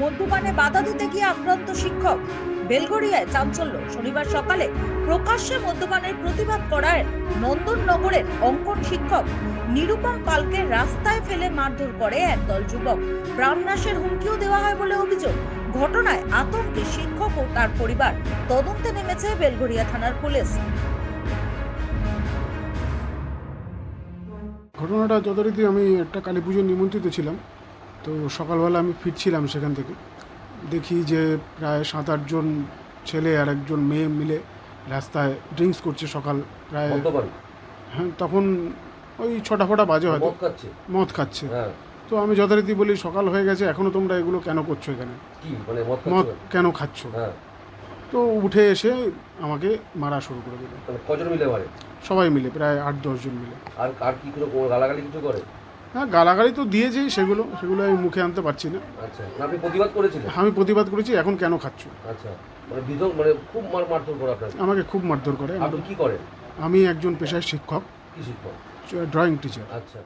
মদ্যপানে বাধা দিতে গিয়ে আক্রান্ত শিক্ষক। বেলগড়িয়ায় চাঞ্চল্য। শনিবার সকালে প্রকাশ্যে মদ্যপানের প্রতিবাদ করায় নন্দননগরের অঙ্কন শিক্ষক নিরুপম পালকে রাস্তায় ফেলে মারধর করে একদল যুবক। প্রাণনাশের হুমকিও দেওয়া হয় বলে অভিযোগ। ঘটনায় আতঙ্কে শিক্ষক ও তার পরিবার তদন্তে নেমেছে বেলগড়িয়া থানার পুলিশ। ঘটনাটা যথারীতি আমি একটা কালী পুজোর নিমন্ত্রিত ছিলাম। তো সকালবেলা আমি ফিরছিলাম সেখান থেকে। দেখি যে প্রায় সাত আটজন ছেলে আর একজন মেয়ে মিলে রাস্তায় ড্রিঙ্কস করছে সকাল প্রায় হ্যাঁ তখন ওই ছটা ফটা বাজে হয়তো। মদ খাচ্ছে। হ্যাঁ। তো আমি যথারীতি বলি সকাল হয়ে গেছে এখনও তোমরা এগুলো কেন করছ এখানে? মানে মদ কেন খাচ্ছ? হ্যাঁ। তো উঠে এসে আমাকে মারা শুরু করে দিল। কজন মিলে মারে? সবাই মিলে প্রায় আট দশজন মিলে। আর আর কি করে গালাগালি কিছু করে? হ্যাঁ গালাগালি তো দিয়েছি সেগুলো সেগুলো আমি মুখে আনতে পারছি না। আচ্ছা আপনি প্রতিবাদ করেছিলেন? আমি প্রতিবাদ করেছি এখন কেন খাচ্ছ? আচ্ছা মানে বিধক মানে খুব মার মারধর করে আপনাকে? আমাকে খুব মারধর করে। আপনি কি করেন? আমি একজন পেশায় শিক্ষক কি শিক্ষক? Drawing teacher. আচ্ছা।